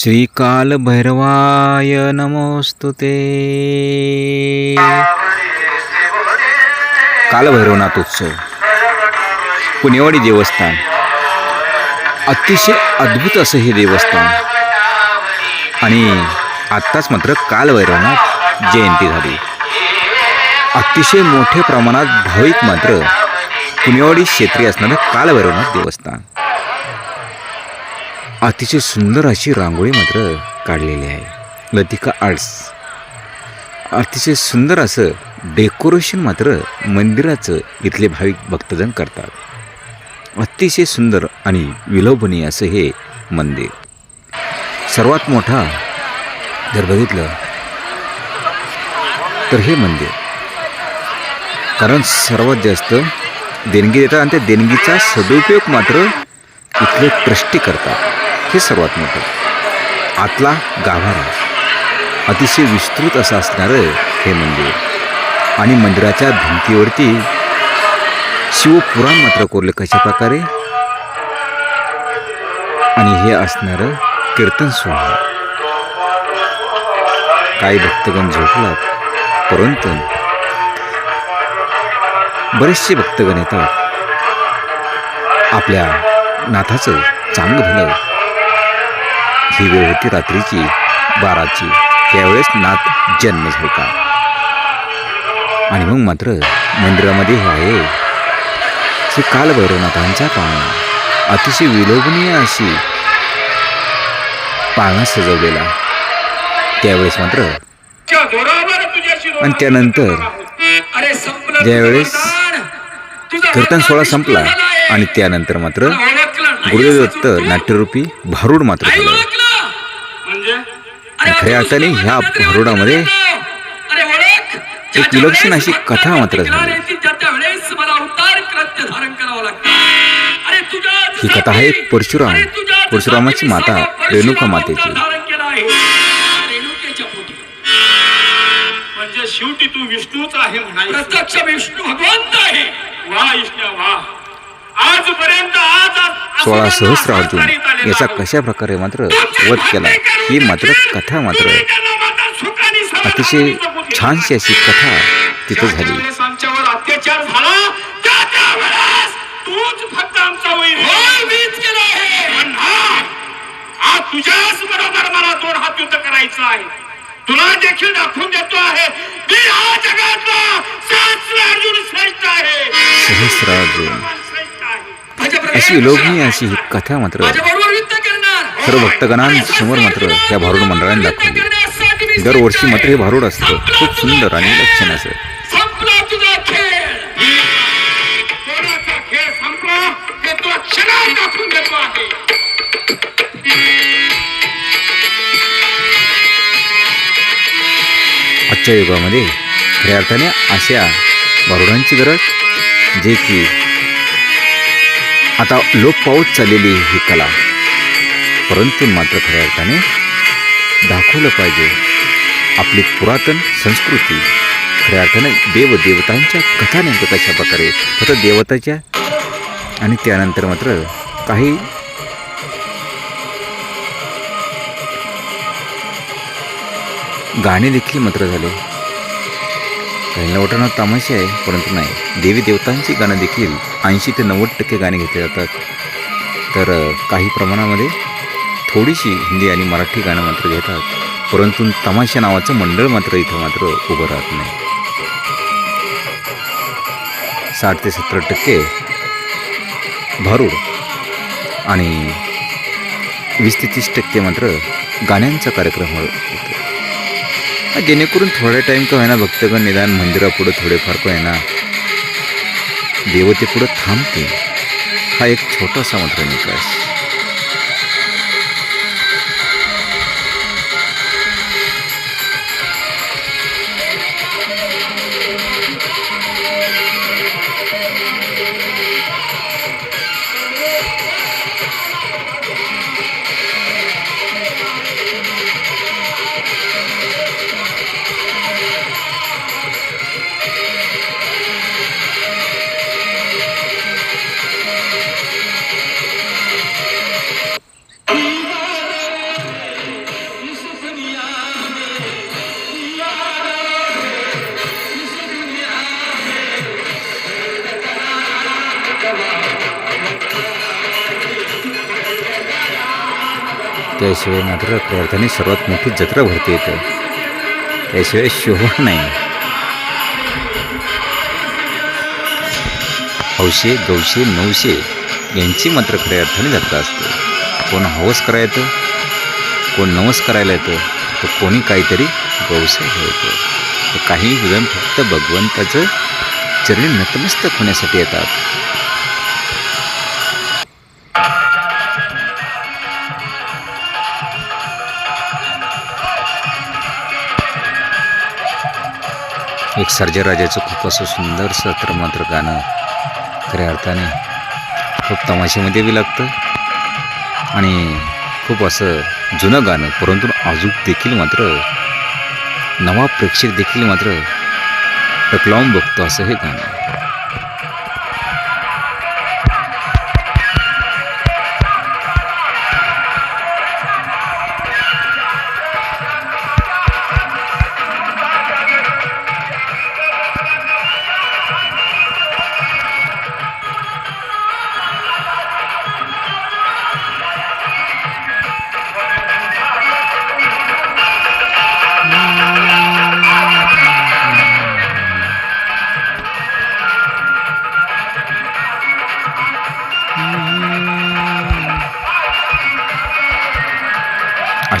श्रीकाल भैरवाय नमोस्तु ते। कालभैरवनाथ उत्सव पुणेवाडी देवस्थान. अतिशय अद्भुत असं हे देवस्थान. आणि आत्ताच मात्र कालभैरवनाथ जयंती झाली. अतिशय मोठ्या प्रमाणात भाविक मात्र पुणेवाडी क्षेत्री असणारं कालभैरवनाथ देवस्थान. अतिशय सुंदर अशी रांगोळी मात्र काढलेली आहे. लतिका आर्ट्स. अतिशय सुंदर असं डेकोरेशन मात्र मंदिराचं इथले भाविक भक्तजन करतात. अतिशय सुंदर आणि विलोभनीय असं हे मंदिर. सर्वात मोठा जर बघितलं तर हे मंदिर. कारण सर्वात जास्त देणगी देतात आणि त्या देणगीचा सदुपयोग मात्र इथले ट्रस्टी करतात. हे सर्वात मोठं. आतला गाभारा अतिशय विस्तृत असं असणारं हे मंदिर. आणि मंदिराच्या भिंतीवरती शिवपुराण मात्र कोरलं कशा प्रकारे? आणि हे असणारं कीर्तन सोहळा. काही भक्तगण झोपलात परंतु बरेचसे भक्तगण येतात. आपल्या नाथाचं चांगलं भलं ही वेळ होती रात्रीची बाराची. त्यावेळेस नाथ जन्म झाला आणि मग मात्र मंदिरामध्ये हे आहे. श्री कालभैरवनाथांचा पाळणा. अतिशय विलोभनीय अशी पाळणा सजवलेला. त्यावेळेस मात्र आणि त्यानंतर ज्यावेळेस कीर्तन सोहळा संपला आणि त्यानंतर मात्र गुरुदेव दत्त नाट्यरूपी भारूड मात्र झालं. खऱ्या अर्थाने ह्या भारुडामध्ये एक विलक्षण अशी कथा मात्र झाली. ही कथा आहे परशुराम. परशुरामाची माता रेणुका मातेची. म्हणजे शेवटी तू विष्णूच आहे म्हणायचं. प्रत्यक्ष विष्णू भगवंत आहे. वा इष्ण्या वा. सोळा सहस्र अर्जुन याचा. कशा प्रकारे मात्र वध केला? ही मात्र कथा मात्र. अतिशय. छानशी अशी कथा तिथं झाली. वेळेस आमच्यावर अत्याचार झाला त्या त्यावेळेस तूच फक्त आमचा वैर होय मीच केला आहे. म्हणणार, आज तुझ्याच बरोबर मला दोन हात युद्ध करायचं आहे. तुला देखील दाखवून देतो आहे मी हा जगातला सहस्र अर्जुन श्रेष्ठ आहे. सहस्र अर्जुन. अशी विलोभनीय अशी ही कथा मात्र सर्व भक्तगणांसमोर मात्र ह्या भारूड मंडळाने दाखवली. दरवर्षी मात्र हे भारूड असतं. खूप सुंदर आणि लक्षण असं. आजच्या युगामध्ये खऱ्या अर्थाने अशा भारुडांची गरज जे की आता लोप पावत चाललेली ही कला. परंतु मात्र खऱ्या अर्थाने दाखवलं पाहिजे. आपली पुरातन संस्कृती खऱ्या अर्थाने देवदेवतांच्या कथा नेमकं कशा प्रकारे फक्त देवताच्या आणि त्यानंतर मात्र काही गाणे देखील मात्र झाले. काही वाटणं तमाशे आहे परंतु नाही. देवी देवतांची गाणं देखील ऐंशी ते नव्वद टक्के गाणे घेतले जातात. तर काही प्रमाणामध्ये थोडीशी हिंदी आणि मराठी गाणं मात्र घेतात. परंतु तमाशा नावाचं मंडळ मात्र इथं मात्र उभं राहत नाही. साठ ते सत्तर टक्के भारूड आणि वीस ते तीस टक्के मात्र गाण्यांचा कार्यक्रम होतो जेणेकरून थोड्या टाईम का होईना भक्तगण निदान मंदिरापुढं थोडेफार का होईना देवतेपुढं थांबते हा एक छोटासा मात्र निकाश त्याशिवाय मात्र प्रवर्तनी सर्वात मोठी जत्रा भरते येतं त्याशिवाय शोभा नाही. हौशे गौशे नऊशे यांची मात्र खऱ्या अर्थाने जत्रा असते. कोण हवस करायला येतो कोण नवस करायला येतं तर कोणी काहीतरी गौसे ठेवतो तर काही जण फक्त भगवंताचं चरणी नतमस्तक होण्यासाठी येतात. एक सर्जराजाचं खूप असं सुंदर सत्र मात्र गाणं खऱ्या अर्थाने खूप तमाशेमध्ये बी लागतं. आणि खूप असं जुनं गाणं परंतु अजून देखील मात्र नवा प्रेक्षक देखील मात्र टकलावून बघतो असं हे गाणं.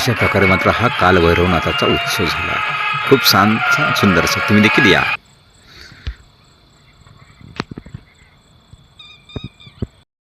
अशा प्रकारे मात्र हा कालभैरवनाथाचा उत्सव झाला. खूप छान सुंदर असं. तुम्ही देखील या.